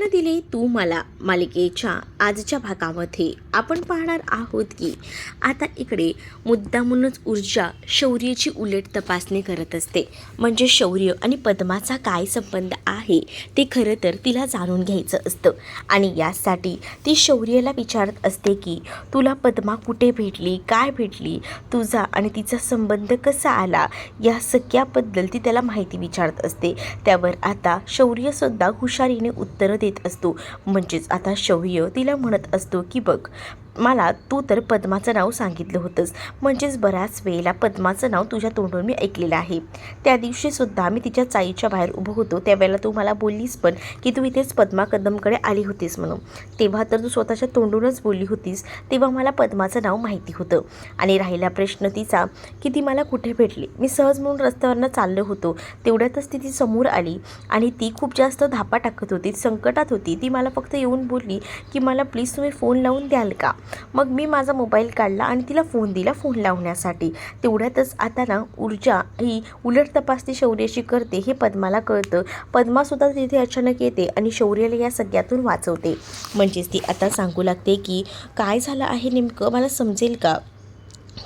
स्वप्न दिले तू मला मालिकेच्या आजच्या भागामध्ये. आपण पाहणार आहोत की आता इकडे मुद्दामूनच ऊर्जा शौर्यची उलट तपासणी करत असते. म्हणजे शौर्य आणि पद्माचा काय संबंध आहे ते खरं तर तिला जाणून घ्यायचं असतं. आणि यासाठी ती शौर्यला विचारत असते की तुला पद्मा कुठे भेटली? काय भेटली? तुझा आणि तिचा संबंध कसा आला? या सगळ्याबद्दल ती त्याला माहिती विचारत असते. त्यावर आता शौर्यसुद्धा हुशारीने उत्तरं देत असतो. म्हणजेच आता शौर्य तिला म्हणत असतो की बघ मला तू तर पद्माचं नाव सांगितलं होतंस. म्हणजेच बऱ्याच वेळेला पद्माचं नाव तुझ्या तोंडून मी ऐकलेलं आहे. त्या दिवशीसुद्धा मी तिच्या चाईच्या बाहेर उभं होतो. त्यावेळेला तू मला बोललीस पण की तू इथेच पद्मा कदमकडे आली होतीस म्हणून. तेव्हा तर तू स्वतःच्या तोंडूनच बोलली होतीस. तेव्हा मला पद्माचं नाव माहिती होतं. आणि राहिला प्रश्न तिचा की ती मला कुठे भेटली? मी सहज म्हणून रस्त्यावरनं चाललो होतो. तेवढ्यातच ती ती समोर आली आणि ती खूप जास्त धापा टाकत होती संकटात होती. ती मला फक्त येऊन बोलली की मला प्लीज तुम्ही फोन लावून द्याल का? मग मी माझा मोबाईल काढला आणि तिला फोन दिला फोन लावण्यासाठी. तेवढ्यातच आता ना ऊर्जा ही उलट तपासणी शौर्याची करते हे पद्माला कळतं. पद्मासुद्धा तिथे अचानक येते आणि शौर्याला या सगळ्यातून वाचवते. म्हणजेच ती आता सांगू लागते की काय झालं आहे नेमकं? मला समजेल का?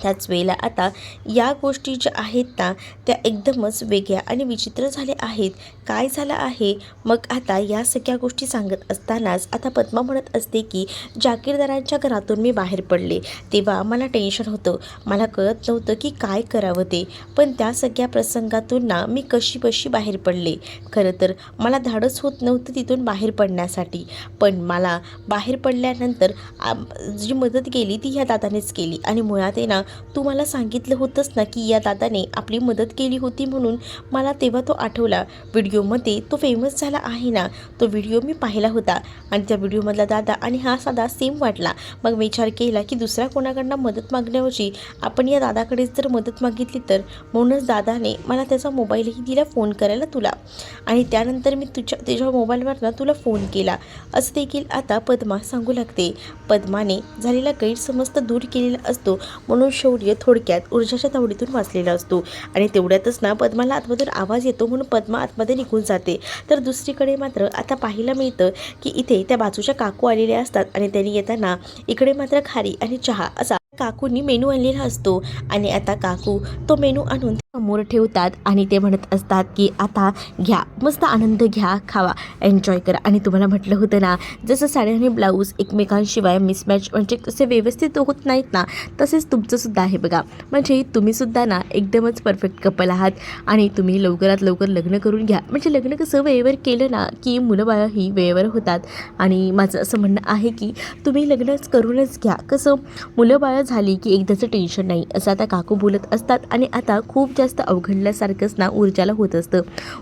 त्याच वेळेला आता या गोष्टी ज्या आहेत ना त्या एकदमच वेगळ्या आणि विचित्र झाल्या आहेत. काय झालं आहे? मग आता या सगळ्या गोष्टी सांगत असतानाच आता पद्मा म्हणत असते की जागीरदारांच्या घरातून मी बाहेर पडले. तेव्हा मला टेन्शन होतं. मला कळत नव्हतं की काय करावं ते. पण त्या सगळ्या प्रसंगातून ना मी कशी बशी बाहेर पडले. खरं तर मला धाडस होत नव्हतं तिथून बाहेर पडण्यासाठी. पण मला बाहेर पडल्यानंतर जी मदत केली ती ह्या दादानेच केली. आणि मुळात आहे ना तू मला सांगितलं होतंस ना की या दादाने आपली मदत केली होती म्हणून मला तेव्हा तो आठवला. व्हिडिओमध्ये तो फेमस झाला आहे ना तो व्हिडिओ मी पाहिला होता. आणि त्या व्हिडिओमधला दादा आणि हा साधा सेम वाटला. मग विचार केला की दुसऱ्या कोणाकडनं मदत मागण्याऐवजी आपण या दादाकडेच जर मदत मागितली तर? म्हणूनच दादाने मला त्याचा मोबाईलही दिला फोन करायला तुला. आणि त्यानंतर मी तुझ्या तुझ्या मोबाईलवरनं तुला फोन केला. असं देखील आता पद्मा सांगू लागते. पद्माने झालेला गैरसमज तर दूर केलेला असतो. म्हणून शौर्य थोडक्यात ऊर्जाच्या तावडीतून वाचलेला असतो. आणि तेवढ्यातच ना पद्माला आतमधून आवाज येतो म्हणून पद्मा आतमध्ये निघून जाते. तर दुसरीकडे मात्र आता पाहायला मिळतं की इथे त्या बाजूच्या काकू आलेल्या असतात आणि त्यांनी येताना इकडे मात्र खारी आणि चहा असा काकूंनी मेनू आणलेला असतो. आणि आता काकू तो मेनू आणून समोर ठेवतात आणि ते म्हणत असतात की आता घ्या मस्त आनंद घ्या खावा एन्जॉय करा. आणि तुम्हाला म्हटलं होतं ना जसं साड्या आणि ब्लाऊज एकमेकांशिवाय मिसमॅच म्हणजे कसे व्यवस्थित होत नाहीत ना तसेच तुमचंसुद्धा आहे बघा. म्हणजे तुम्हीसुद्धा ना एकदमच परफेक्ट कपल आहात आणि तुम्ही लवकरात लवकर लग्न करून घ्या. म्हणजे लग्न कसं वेळेवर केलं ना की मुलं बाळं ही वेळेवर होतात. आणि माझं असं म्हणणं आहे की तुम्ही लग्नच करूनच घ्या. कसं मुलं बाळं झाली की एकदाचं टेन्शन नाही असं आता काकू बोलत असतात. आणि आता खूप जास्त अवघडल्यासारखंच ना ऊर्जाला होत असतं.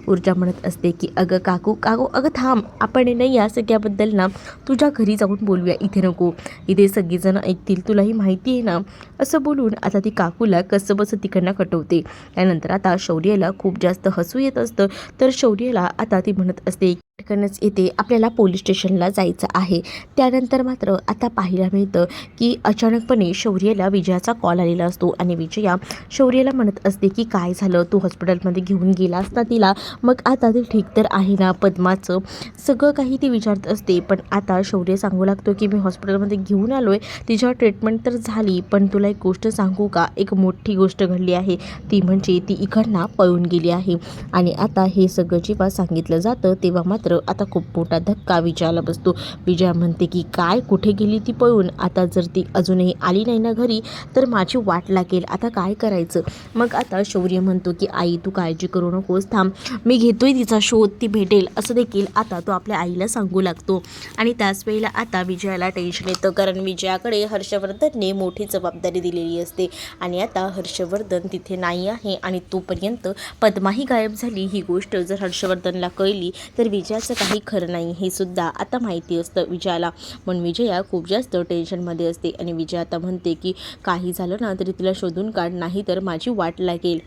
ऊर्जा म्हणत असते की अगं काकू काकू अगं थांब आपण नाही या सगळ्याबद्दल ना तुझ्या घरी जाऊन बोलूया इथे नको. इथे सगळीजणं ऐकतील तुलाही माहिती आहे ना. असं बोलून आता ती काकूला कसं बसं तिकडनं कटवते. त्यानंतर आता शौर्यला खूप जास्त हसू येत असतं. तर शौर्यला आता ती म्हणत असते पटकनच येते आपल्याला पोलीस स्टेशनला जायचं आहे. त्यानंतर मात्र आता पाहायला मिळतं की अचानकपणे शौर्यला विजयाचा कॉल आलेला असतो आणि विजया शौर्यला म्हणत असते की काय झालं? तू हॉस्पिटलमध्ये घेऊन गेला असता तिला. मग आता ती ठीक तर आहे ना? पद्माचं सगळं काही ती विचारत असते. पण आता शौर्य सांगू लागतो की मी हॉस्पिटलमध्ये घेऊन आलो आहे तिच्यावर ट्रीटमेंट तर झाली पण तुला एक गोष्ट सांगू का? एक मोठी गोष्ट घडली आहे. ती म्हणजे ती इकडनं पळून गेली आहे. आणि आता हे सगळं जेव्हा सांगितलं जातं तेव्हा मात्र आता खूप मोठा धक्का विजयाला बसतो. विजया म्हणते की काय? कुठे गेली ती पळून? आता जर ती अजूनही आली नाही ना घरी तर माझी वाट लागेल. आता काय करायचं? मग आता शौर्य म्हणतो की आई तू काळजी करू नकोस. थांब. मी घेतोय तिचा शोध. ती भेटेल. असं देखील आता तो आपल्या आईला सांगू लागतो. आणि त्याच वेळेला आता विजयाला टेन्शन येतं. कारण विजयाकडे हर्षवर्धनने मोठी जबाबदारी दिलेली असते. आणि आता हर्षवर्धन तिथे नाही आहे. आणि तोपर्यंत पद्माही गायब झाली. ही गोष्ट जर हर्षवर्धनला कळली तर विजय विजयाचं काही खरं नाही हे सुद्धा आता माहिती असतं विजयाला. म्हणून विजया खूप जास्त टेन्शनमध्ये असते आणि विजया आता म्हणते की काही झालं ना तरी तिला शोधून काढ नाही तर माझी वाट लागेल.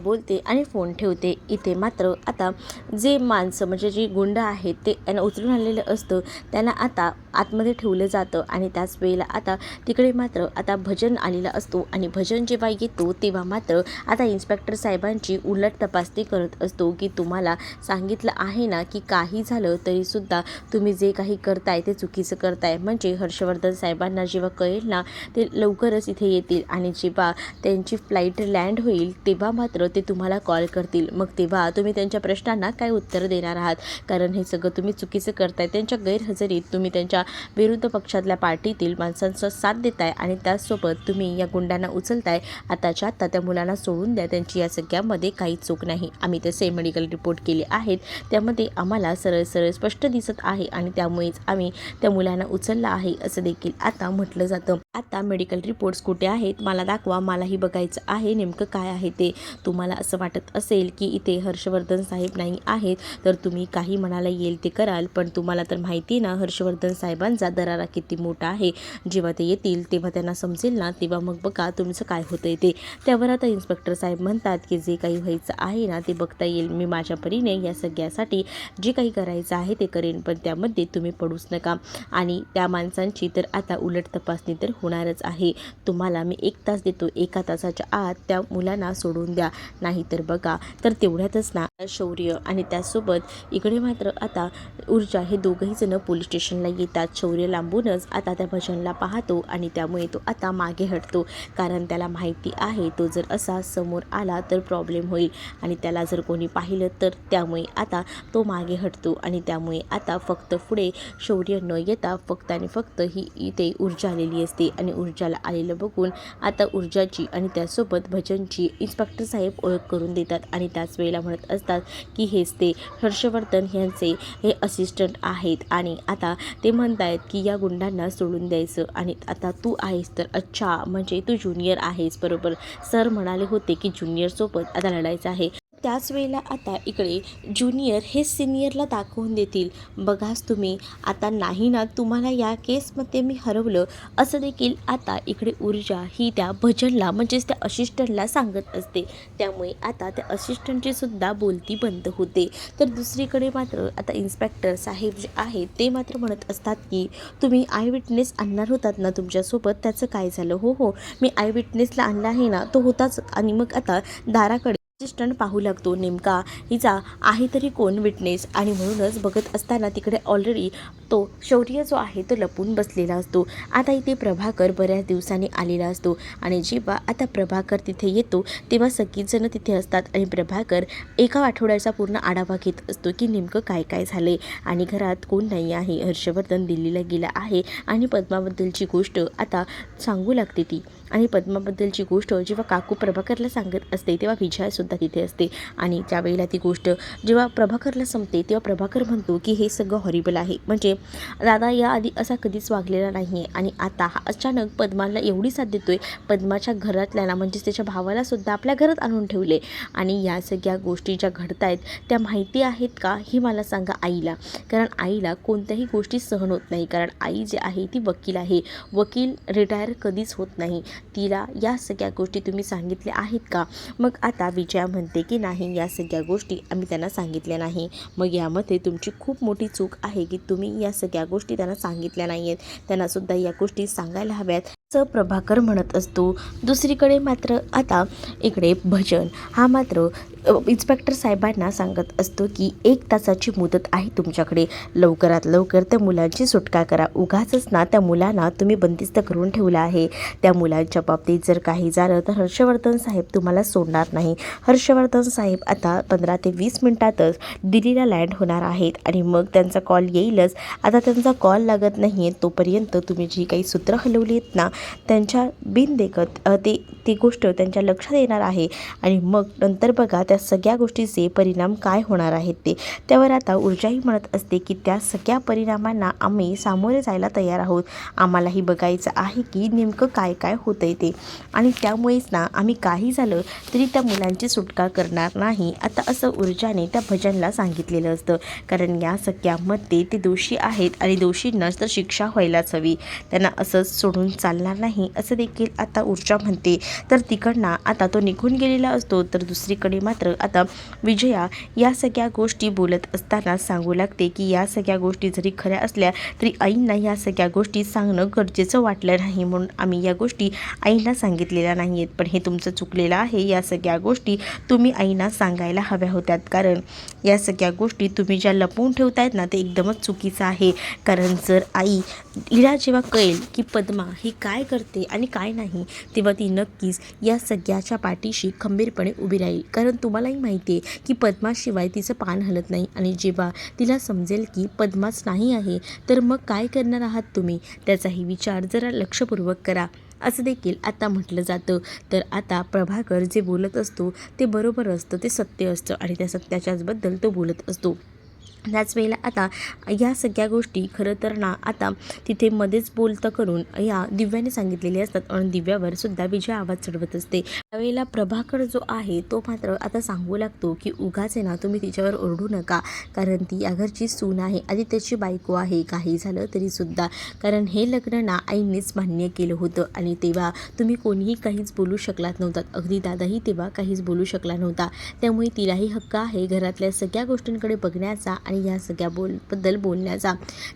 बोलते आणि फोन ठेवते. इथे मात्र आता जे माणसं म्हणजे जी गुंड आहेत ते उचलून आलेलं असतं. त्यांना आता आतमध्ये ठेवलं जातं आणि त्याच वेळेला आता तिकडे मात्र आता भजन आलेला असतो आणि भजन जेव्हा येतो तेव्हा मात्र आता इन्स्पेक्टर साहेबांची उलट तपासणी करत असतो की तुम्हाला सांगितलं आहे ना की काही झालं तरीसुद्धा तुम्ही जे काही करताय ते चुकीचं करताय. म्हणजे हर्षवर्धन साहेबांना जेव्हा कळेल ना ते लवकरच इथे येतील आणि जेव्हा त्यांची फ्लाईट लँड होईल तेव्हा मात्र ते तुम्हाला कॉल करतील. मग तेव्हा तुम्ही त्यांच्या प्रश्नांना काय उत्तर देणार आहात? कारण हे सगळं तुम्ही चुकीचं करताय. त्यांच्या गैरहजेरीत तुम्ही त्यांच्या विरुद्ध पक्षातल्या पार्टीतील माणसांचा साथ देताय आणि त्याचसोबत तुम्ही या गुंडांना उचलताय. आताच्या आता त्या मुलांना सोडून द्या. त्यांची या सगळ्यामध्ये काही चूक नाही. आम्ही तसे मेडिकल रिपोर्ट केले आहेत. त्यामध्ये आम्हाला सरळ सरळ स्पष्ट दिसत आहे आणि त्यामुळेच आम्ही त्या मुलांना उचललं आहे असं देखील आता म्हटलं जातं. आता मेडिकल रिपोर्ट्स कुठे आहेत? मला दाखवा. मलाही बघायचं आहे. नेमकं काय आहे ते? तुम्हाला असं वाटत असेल की इथे हर्षवर्धन साहेब नाही आहेत तर तुम्ही काही मनाला येईल ते कराल. पण तुम्हाला तर माहिती आहे ना हर्षवर्धन साहेब साहेबांचा दरारा किती मोठा आहे. जेव्हा ते येतील तेव्हा त्यांना समजेल ना तेव्हा मग बघा तुमचं काय होतंय ते. त्यावर आता इन्स्पेक्टर साहेब म्हणतात की जे काही व्हायचं आहे ना ते बघता येईल. मी माझ्या परीने या सगळ्यासाठी जे काही करायचं आहे ते करेन पण त्यामध्ये तुम्ही पडूच नका. आणि त्या माणसांची तर आता उलट तपासणी तर होणारच आहे. तुम्हाला मी एक तास देतो एका तासाच्या आत त्या मुलांना सोडून द्या. नाहीतर बघा. तर तेवढ्यातच ना शौर्य आणि त्यासोबत इकडे मात्र आता ऊर्जा हे दोघंही जण पोलीस स्टेशनला येतात. शौर्य लांबूनच आता त्या भजनला पाहतो आणि त्यामुळे तो आता मागे हटतो. कारण त्याला माहिती आहे तो जर असा समोर आला तर प्रॉब्लेम होईल. आणि त्याला जर कोणी पाहिलं तर त्यामुळे आता तो मागे हटतो आणि त्यामुळे आता फक्त पुढे शौर्य न येता फक्त आणि फक्त ही इथे ऊर्जा आलेली असते. आणि ऊर्जाला आलेलं बघून आता ऊर्जाची आणि त्यासोबत भजनची इन्स्पेक्टर साहेब ओळख करून देतात. आणि त्याच वेळेला म्हणत असतात की हेच ते हर्षवर्धन यांचे हे असिस्टंट आहेत. आणि आता ते म्हण आहेत की या गुंडांना सोडून द्यायचं. आणि आता तू आहेस तर अच्छा म्हणजे तू ज्युनियर आहेस बरोबर. सर म्हणाले होते की ज्युनियरसोबत आता लढायचं आहे. त्याच वेळेला आता इकडे ज्युनियर हे सिनियरला दाखवून देतील. बघाच तुम्ही आता नाही ना तुम्हाला या केसमध्ये मी हरवलं असं देखील आता इकडे ऊर्जा ही त्या भजनला म्हणजेच त्या असिस्टंटला सांगत असते. त्यामुळे आता त्या असिस्टंटची सुद्धा बोलती बंद होते. तर दुसरीकडे मात्र आता इन्स्पेक्टर साहेब जे आहेत ते मात्र म्हणत असतात की तुम्ही आय विटनेस आणणार होतात ना तुमच्यासोबत? त्याचं काय झालं? हो हो मी आय विटनेसला आणला आहे ना तो होताच आणि मग आता दाराकडे असिस्टंट पाहू लागतो नेमका. हिचा आहे तरी कोण विटनेस? आणि म्हणूनच बघत असताना तिकडे ऑलरेडी तो शौर्य जो आहे तो लपून बसलेला असतो. आता इथे प्रभाकर बऱ्याच दिवसांनी आलेला असतो. आणि जेव्हा आता प्रभाकर तिथे येतो तेव्हा सगळीजणं तिथे असतात. आणि प्रभाकर एका आठवड्याचा पूर्ण आढावा घेत असतो की नेमकं काय काय झाले आणि घरात कोण नाही आहे? हर्षवर्धन दिल्लीला गेला आहे. आणि पद्माबद्दलची गोष्ट आता सांगू लागते ती. आणि पद्माबद्दलची गोष्ट जेव्हा काकू प्रभाकरला सांगत असते तेव्हा विजयासुद्धा तिथे असते. आणि त्यावेळेला ती गोष्ट जेव्हा प्रभाकरला संपते तेव्हा प्रभाकर म्हणतो की हे सगळं हॉरिबल आहे. म्हणजे दादा याआधी असा कधीच वागलेला नाही आहे आणि आता हा अचानक पद्माला एवढी साथ देतोय पद्माच्या घरातल्याला म्हणजेच त्याच्या भावालासुद्धा आपल्या घरात आणून ठेवले. आणि या सगळ्या गोष्टी ज्या घडत आहेत त्या माहिती आहेत का हे मला सांगा आईला. कारण आईला कोणत्याही गोष्टी सहन होत नाही. कारण आई जी आहे ती वकील आहे. वकील रिटायर कधीच होत नाही. तिला या सगळ्या गोष्टी तुम्ही सांगितल्या आहेत का? मग आता विजया म्हणते की नाही या सगळ्या गोष्टी आम्ही त्यांना सांगितल्या नाही. मग यामध्ये तुमची खूप मोठी चूक आहे की तुम्ही या सगळ्या गोष्टी त्यांना सांगितल्या नाही आहेत त्यांनासुद्धा या गोष्टी सांगायला हव्यात. असं प्रभाकर म्हणत असतो. दुसरीकडे मात्र आता इकडे भजन. हा मात्र इन्स्पेक्टर साहेबांना सांगत असतो की एक तासाची मुदत आहे तुमच्याकडे. लवकरात लवकर त्या मुलांची सुटका करा. उगाचच ना त्या मुलांना तुम्ही बंदिस्त करून ठेवलं आहे. त्या मुलांच्या बाबतीत जर काही झालं तर हर्षवर्धन साहेब तुम्हाला सोडणार नाही. हर्षवर्धन साहेब आता पंधरा ते वीस मिनटातच दिल्लीला लँड होणार आहेत आणि मग त्यांचा कॉल येईलच. आता त्यांचा कॉल लागत नाही आहे तोपर्यंत तुम्ही जी काही सूत्र हलवली आहेत ना त्यांच्या बिनदेखत ते ती गोष्ट त्यांच्या लक्षात येणार आहे. आणि मग नंतर बघा त्या सगळ्या गोष्टीचे परिणाम काय होणार आहेत ते. त्यावर आता ऊर्जाही म्हणत असते की त्या सगळ्या परिणामांना आम्ही सामोरे जायला तयार आहोत. आम्हालाही बघायचं आहे की नेमकं काय काय होतं आहे ते. आणि त्यामुळेच ना आम्ही काही झालं तरी त्या मुलांची सुटका करणार नाही. आता असं ऊर्जाने त्या भजनला सांगितलेलं असतं. कारण या सगळ्यामध्ये ते दोषी आहेत आणि दोषींनाच तर शिक्षा व्हायलाच हवी. त्यांना असंच सोडून चालणार चालणार नाही असं देखील आता ऊर्जा म्हणते. तर तिकडनं आता तो निघून गेलेला असतो तर दुसरीकडे मात्र आता विजया या सगळ्या गोष्टी बोलत असताना सांगू लागते की या सगळ्या गोष्टी जरी खऱ्या असल्या तरी आईंना या सगळ्या गोष्टी सांगणं गरजेचं वाटलं नाही म्हणून आम्ही या गोष्टी आईंना सांगितलेल्या नाही आहेत पण हे तुमचं चुकलेलं आहे या सगळ्या गोष्टी तुम्ही आईंना सांगायला हव्या होत्यात. कारण या सगळ्या गोष्टी तुम्ही ज्या लपवून ठेवतायत ना ते एकदमच चुकीचं आहे. कारण जर आई हिला जेव्हा कळेल की पद्मा ही काय करते आणि काय नाही तेव्हा ती नक्कीच या सगळ्याच्या पाठीशी खंबीरपणे उभी राहील. कारण तुम्हालाही माहिती आहे की पद्माशिवाय तिचं पान हलत नाही आणि जेव्हा तिला समजेल की पद्माच नाही आहे तर मग काय करणार आहात तुम्ही? त्याचाही विचार जरा लक्षपूर्वक करा. असं देखील आता म्हटलं जातं. तर आता प्रभाकर जे बोलत असतो ते बरोबर असतं ते सत्य असतं आणि त्या सत्याच्याचबद्दल तो बोलत असतो. त्याच वेळेला आता या सगळ्या गोष्टी खरं तर ना आता तिथे मध्येच बोलतं करून या दिव्याने सांगितलेले असतात आणि दिव्यावर सुद्धा विजय आवाज चढवत असते. त्यावेळेला प्रभाकर जो आहे तो मात्र आता सांगू लागतो की उगाच आहे ना तुम्ही तिच्यावर ओरडू नका. कारण ती या घरची सून आहे आधी त्याची बायको आहे काही झालं तरीसुद्धा कारण हे लग्न ना आईनेच मान्य केलं होतं आणि तेव्हा तुम्ही कोणीही काहीच बोलू शकलात नव्हतात अगदी दादाही तेव्हा काहीच बोलू शकला नव्हता. त्यामुळे तिलाही हक्क आहे घरातल्या सगळ्या गोष्टींकडे बघण्याचा आणि या सगळ्या बोलबद्दल बोलण्याचा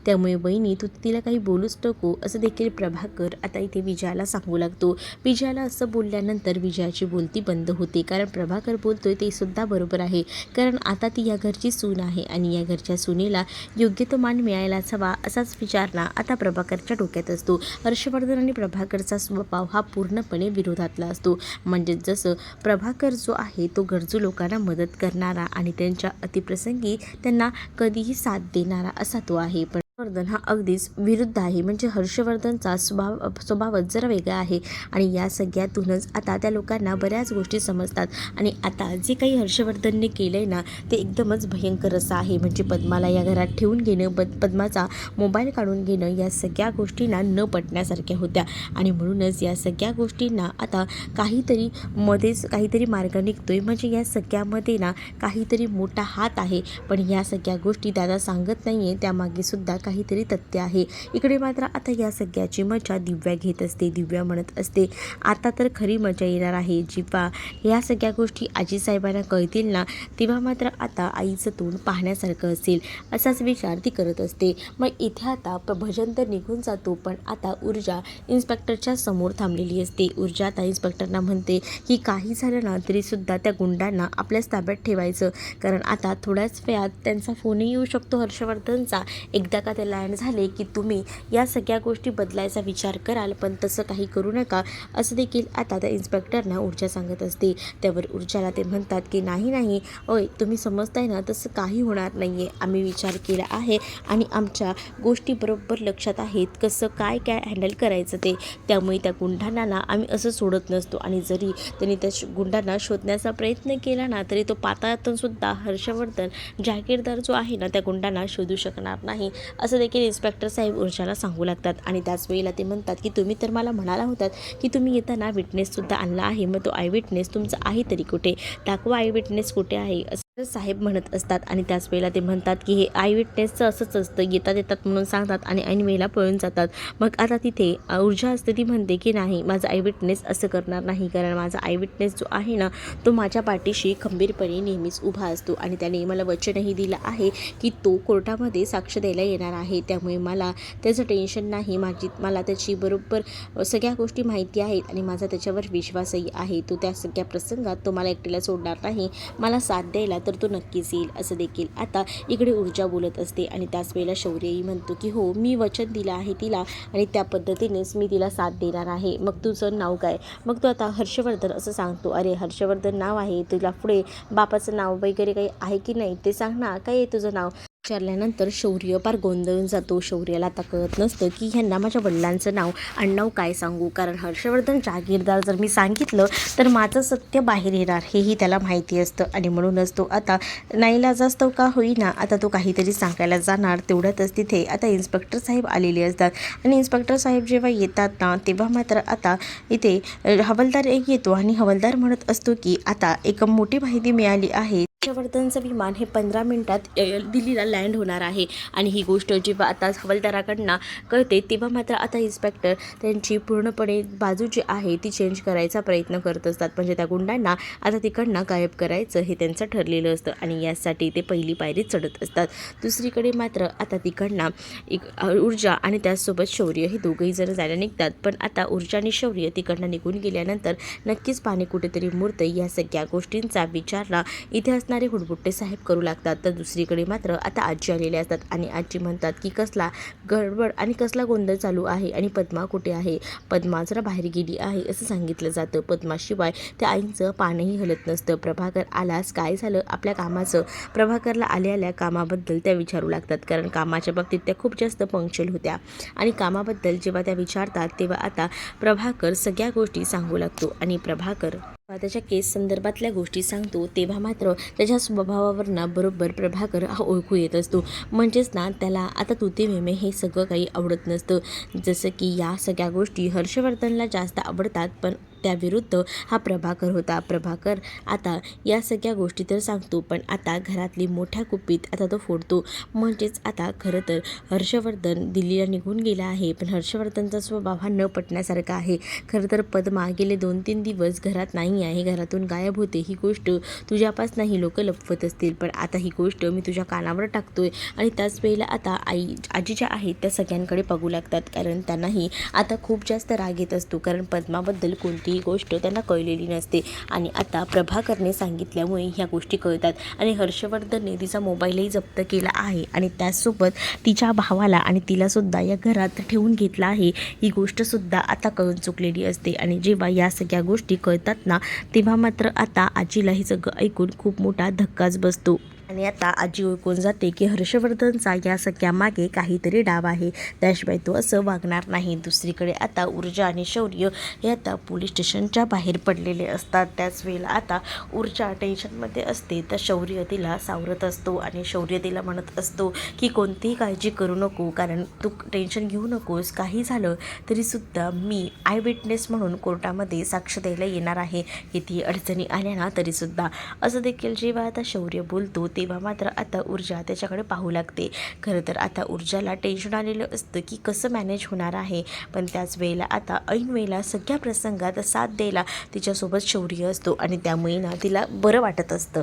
त्यामुळे बहिणी तू तिला काही बोलूच नको असं देखील प्रभाकर आता इथे विजयाला सांगू लागतो. विजयाला असं बोलल्यानंतर विजयाची बोलती बंद होते. कारण प्रभाकर बोलतोय ते सुद्धा बरोबर आहे. कारण आता ती या घरची सून आहे आणि या घरच्या सुनेला योग्य तो मान मिळायलाच हवा असाच विचारणा आता प्रभाकरच्या डोक्यात असतो. हर्षवर्धन आणि प्रभाकरचा स्वभाव हा पूर्णपणे विरोधातला असतो. म्हणजे जसं प्रभाकर जो आहे तो गरजू लोकांना मदत करणारा आणि त्यांच्या अतिप्रसंगी त्यांना कधीही साथ देणारा असा तो आहे. पण हर्षवर्धन हा अगदीच विरुद्ध आहे. म्हणजे हर्षवर्धनचा स्वभाव स्वभावच जरा वेगळा आहे आणि या सगळ्यातूनच आता त्या लोकांना बऱ्याच गोष्टी समजतात. आणि आता जे काही हर्षवर्धनने केलं आहे ना ते एकदमच भयंकर असं आहे. म्हणजे पद्माला या घरात ठेवून घेणं पद पद्माचा मोबाईल काढून घेणं या सगळ्या गोष्टींना न पटण्यासारख्या होत्या. आणि म्हणूनच या सगळ्या गोष्टींना आता काहीतरी मध्येच काहीतरी मार्ग निघतोय. म्हणजे या सगळ्यामध्ये ना काहीतरी मोठा हात आहे. पण या सगळ्या गोष्टी दादा सांगत नाही आहे त्यामागे सुद्धा काहीतरी तथ्य आहे. इकडे मात्र आता या सगळ्याची मजा दिव्या घेत असते दिव्या म्हणत असते. आता तर खरी मजा येणार आहे. जेव्हा या सगळ्या गोष्टी आजीसाहेबांना कळतील ना तेव्हा मात्र आता आईचं तोंड पाहण्यासारखं असेल असाच विचार ती करत असते. मग इथे आता प- भजन तर निघून जातो पण आता ऊर्जा इन्स्पेक्टरच्या समोर थांबलेली असते. ऊर्जा आता इन्स्पेक्टरना म्हणते की काही झालं ना तरीसुद्धा त्या गुंडांना आपल्याच ताब्यात ठेवायचं. कारण आता थोड्याच वेळात त्यांचा फोनही येऊ शकतो हर्षवर्धनचा. एकदा का ते लँड झाले की तुम्ही या सगळ्या गोष्टी बदलायचा विचार कराल पण तसं काही करू नका असं देखील आता त्या इन्स्पेक्टरना ऊर्जा सांगत असते. त्यावर ऊर्जाला ते म्हणतात की नाही नाही ओय तुम्ही समजताय ना तसं काही होणार नाही आहे आम्ही विचार केला आहे आणि आमच्या गोष्टी बरोबर लक्षात आहेत. कसं काय काय हँडल करायचं ते? त्यामुळे त्या गुंडांना ना आम्ही असं सोडत नसतो. आणि जरी त्यांनी त्या श- गुंडांना शोधण्याचा प्रयत्न केला ना तरी तो पाताळातून सुद्धा हर्षवर्धन जागीरदार जो आहे ना त्या गुंडांना शोधू शकणार नाही. असं देखील इन्स्पेक्टर साहेब ऊर्जाला सांगू लागतात. आणि त्याच वेळेला ते म्हणतात की तुम्ही तर मला म्हणाला होतात की तुम्ही येताना विटनेससुद्धा आणला आहे. मग तो आय विटनेस तुमचा आहे तरी कुठे? दाखवा आय विटनेस कुठे आहे? असं साहेब म्हणत असतात आणि त्याच वेळेला ते म्हणतात की हे आय विटनेसचं असंच असतं येतात येतात म्हणून सांगतात आणि ऐन वेळेला पळून जातात. मग आता तिथे ऊर्जा असते ती म्हणते की नाही माझा आय विटनेस असं करणार नाही कारण माझा आय विटनेस जो आहे ना तो माझ्या पाठीशी खंबीरपणे नेहमीच उभा असतो आणि त्याने मला वचनही दिलं आहे की तो कोर्टामध्ये साक्ष द्यायला येणार आहे. त्यामुळे मला त्याचं टेन्शन नाही माझी मला त्याची बरोबर सगळ्या गोष्टी माहिती आहेत आणि माझा त्याच्यावर विश्वासही आहे. तो त्या सगळ्या प्रसंगात तो मला एकटीला सोडणार नाही मला साथ द्यायला तर तो नक्कीच येईल असं देखील. आता इकडे ऊर्जा बोलत असते आणि त्याच वेळेला शौर्यही म्हणतो की हो मी वचन दिलं आहे तिला आणि त्या पद्धतीनेच मी तिला साथ देणार आहे. मग तुझं नाव काय? मग तो आता हर्षवर्धन असं सांगतो अरे हर्षवर्धन नाव आहे तुला पुढे बापाचं नाव वगैरे काही आहे की नाही ते सांग ना. काय आहे तुझं नाव? विचारल्यानंतर शौर्य फार गोंधळून जातो. शौर्याला आता कळत नसतं की ह्यांना माझ्या वडिलांचं नाव आडनाव काय सांगू. कारण हर्षवर्धन जागीरदार जर मी सांगितलं तर माझं सत्य बाहेर येणार हेही त्याला माहिती असतं. आणि म्हणूनच तो आता नाईलाजास्तव का होईना आता तो काहीतरी सांगायला जाणार तेवढ्यातच तिथे आता इन्स्पेक्टर साहेब आलेले असतात. आणि इन्स्पेक्टर साहेब जेव्हा येतात ना तेव्हा मात्र आता इथे हवलदार हवालदार एक येतो. आणि हवालदार म्हणत असतो की आता एक मोठी माहिती मिळाली आहे. हर्षवर्धनचं विमान हे पंधरा मिनिटात दिल्लीला लँड होणार आहे. आणि ही गोष्ट जेव्हा आता हवालदाराकडनं कळते तेव्हा मात्र आता इन्स्पेक्टर त्यांची पूर्णपणे बाजू जी आहे ती चेंज करायचा प्रयत्न करत असतात. म्हणजे त्या गुंडांना आता तिकडनं गायब करायचं हे त्यांचं ठरलेलं असतं. आणि यासाठी ते पहिली पायरी चढत असतात. दुसरीकडे मात्र आता तिकडनं एक ऊर्जा आणि त्याचसोबत शौर्य हे दोघंही जर जायला निघतात. पण आता ऊर्जा आणि शौर्य तिकडनं निघून गेल्यानंतर नक्कीच पाणी कुठेतरी मुरतं. या सगळ्या गोष्टींचा विचारला इथे असणारे हुडबुट्टे साहेब करू लागतात. तर दुसरीकडे मात्र आता आजी आलेले असतात आणि आजी म्हणतात की कसला गडबड आणि कसला गोंधळ चालू आहे आणि पद्मा कुठे आहे? पद्मा जरा बाहेर गेली आहे असं सांगितलं जातं. पद्माशिवाय त्या आईचं पानही हलत नसतं. प्रभाकर आलास काय झालं? आपल्या कामाचं. प्रभाकरला आल्या आल्या कामाबद्दल त्या विचारू लागतात. कारण कामाच्या बाबतीत त्या खूप जास्त पंक्चुअल होत्या. आणि कामाबद्दल जेव्हा त्या विचारतात तेव्हा आता प्रभाकर सगळ्या गोष्टी सांगू लागतो. आणि प्रभाकर त्याच्या केस संदर्भातल्या गोष्टी सांगतो तेव्हा मात्र त्याच्या स्वभावावरनं बरोबर प्रभाकर हा ओळखू येत असतो. म्हणजेच ना त्याला आता तुती मेमे हे सगळं काही आवडत नसतं. जसं की या सगळ्या गोष्टी हर्षवर्धनला जास्त आवडतात पण त्याविरुद्ध हा प्रभाकर होता. प्रभाकर आता या सगळ्या गोष्टी तर सांगतो पण आता घरातली मोठ्या कुपीत आता तो फोडतो. म्हणजेच आता खरं तर हर्षवर्धन दिल्लीला निघून गेला आहे पण हर्षवर्धनचा स्वभाव हा न पटण्यासारखा आहे. खरं तर पद्मा गेले दोन तीन दिवस घरात नाही आहे घरातून गायब होते ही गोष्ट तुझ्यापासून ही लोक लपवत असतील. पण आता ही गोष्ट मी तुझ्या कानावर टाकतोय आणि त्याच वेळेला आता आई आजी ज्या आहेत त्या सगळ्यांकडे बघू लागतात कारण त्यांनाही आता खूप जास्त राग येत असतो. कारण पद्माबद्दल कोणती ही गोष्ट त्यांना कळलेली नसते. आणि आता प्रभाकरने सांगितल्यामुळे ह्या गोष्टी कळतात. आणि हर्षवर्धनने तिचा मोबाईलही जप्त केला आहे. आणि त्याचसोबत तिच्या भावाला आणि तिलासुद्धा या घरात ठेवून घेतला आहे. ही गोष्टसुद्धा आता कळून चुकलेली असते. आणि जेव्हा या सगळ्या गोष्टी कळतात ना तेव्हा मात्र आता आजीला हे सगळं ऐकून खूप मोठा धक्काच बसतो. आणि आता आजी ओळखून जाते की हर्षवर्धनचा या सगळ्यामागे काहीतरी डाव आहे. त्याशिवाय तो असं वागणार नाही. दुसरीकडे आता ऊर्जा आणि शौर्य हे आता पोलीस स्टेशनच्या बाहेर पडलेले असतात. त्याच वेळेला आता ऊर्जा टेन्शनमध्ये असते. तर शौर्य तिला सावरत असतो आणि शौर्य तिला म्हणत असतो की कोणतीही काळजी करू नको कारण तू टेन्शन घेऊ नकोस. काही झालं तरीसुद्धा मी आय विटनेस म्हणून कोर्टामध्ये साक्ष द्यायला येणार आहे. किती अडचणी आल्या ना तरीसुद्धा असं देखील जेव्हा आता शौर्य बोलतो तेव्हा मात्र आता ऊर्जा त्याच्याकडे पाहू लागते. खरं तर आता ऊर्जाला टेन्शन आलेलं असतं की कसं मॅनेज होणार आहे. पण त्याच वेळेला आता ऐन वेळेला सगळ्या प्रसंगात साथ द्यायला तिच्यासोबत शौर्य असतो आणि त्यामुळे ना तिला बरं वाटत असतं.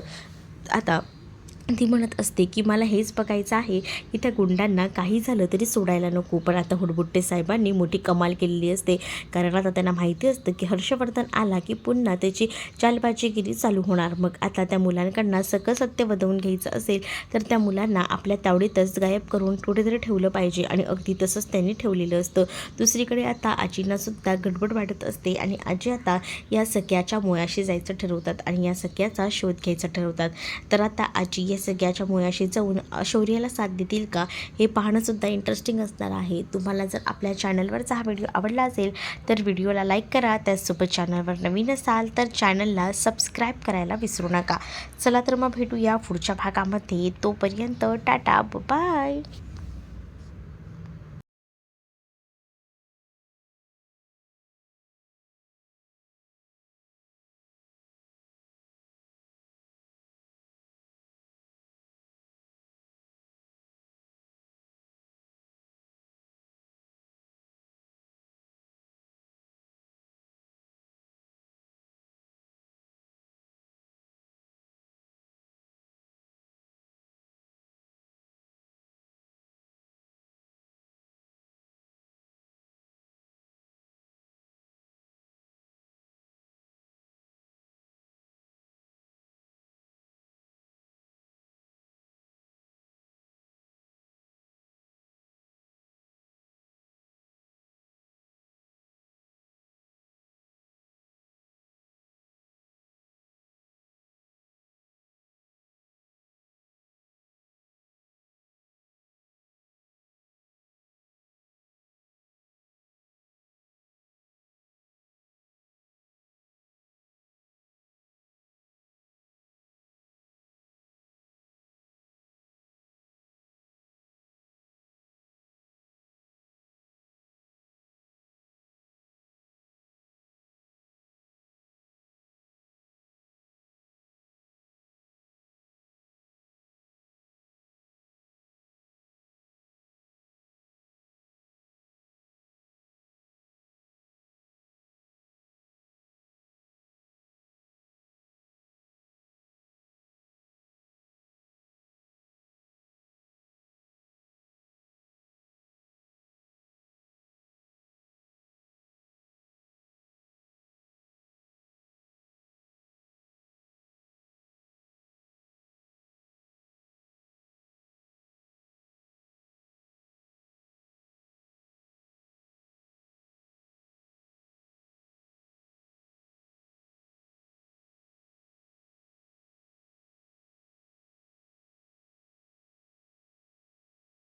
आता ती म्हणत असते की मला हेच बघायचं आहे की त्या गुंडांना काही झालं तरी सोडायला नको. पण आता हुडबुट्टे साहेबांनी मोठी कमाल केलेली असते. कारण आता त्यांना माहिती असतं की हर्षवर्धन आला की पुन्हा त्याची चालबाजीगिरी चालू होणार. मग आता त्या मुलांकडनं सकस सत्य वधवून घ्यायचं असेल तर त्या मुलांना आपल्या तावडीतच गायब करून कुठेतरी ठेवलं पाहिजे. आणि अगदी तसंच त्यांनी ठेवलेलं असतं. दुसरीकडे आता आजींनासुद्धा गडबड वाटत असते आणि आजी आता या सख्याच्या मुळाशी जायचं ठरवतात आणि या सख्याचा शोध घ्यायचा ठरवतात. तर आता आजी या सगळ्याच्या मुळाशी जाऊन शौर्याला साथ देतील का? हे पाहणंसुद्धा इंटरेस्टिंग असणार आहे. तुम्हाला जर आपल्या चॅनलवरचा हा व्हिडिओ आवडला असेल तर व्हिडिओला लाईक करा. त्याचसोबत चॅनलवर नवीन असाल तर चॅनलला सबस्क्राईब करायला विसरू नका. चला तर मग भेटूया पुढच्या भागामध्ये. तोपर्यंत टाटा बाय